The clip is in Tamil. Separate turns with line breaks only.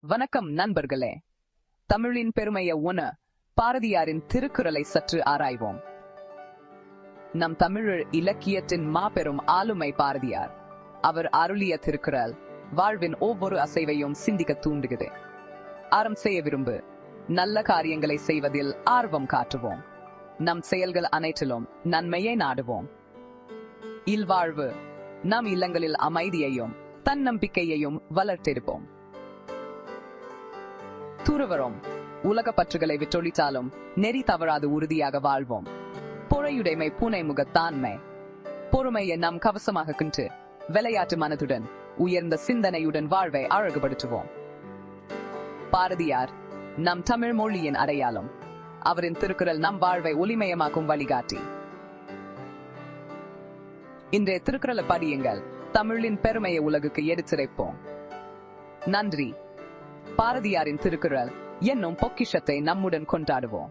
வணக்கம் நண்பர்களே. தமிழின் பெருமையை உண பாரதியாரின் திருக்குறளை சற்று ஆராய்வோம். நம் தமிழர் இலக்கியத்தின் மாபெரும் ஆளுமை பாரதியார். அவர் அருளிய திருக்குறள் வாழ்வின் ஒவ்வொரு அசைவையும் சிந்திக்க தூண்டுகிறது. ஆரம் செய்ய விரும்பு நல்ல காரியங்களை செய்வதில் ஆர்வம் காட்டுவோம். நம் செயல்கள் அனைத்திலும் நன்மையை நாடுவோம். இல்வாழ்வு நம் இல்லங்களில் அமைதியையும் தன்னம்பிக்கையையும் வளர்த்தெடுப்போம். துறவரோம் உலக பற்றுகளை விற்றொழித்தாலும் நெறி தவறாது உறுதியாக வாழ்வோம். பொறையுடைமை பூனை முகத்தாண்மை பொறுமையை நாம் கவசமாக கொண்டு விளையாட்டு மனதுடன் உயர்ந்த சிந்தனையுடன் வாழ்வை அழகுபடுத்துவோம். பாரதியார் நம் தமிழ் மொழியின் அடையாளம். அவரின் திருக்குறள் நம் வாழ்வை ஒளிமயமாக்கும் வழிகாட்டி. இன்றைய திருக்குறளை படியுங்கள். தமிழின் பெருமையை உலகுக்கு எடுத்துரைப்போம். நன்றி. பாரதியாரின் திருக்குறள் என்னும் பொக்கிஷத்தை நம்முடன் கொண்டாடுவோம்.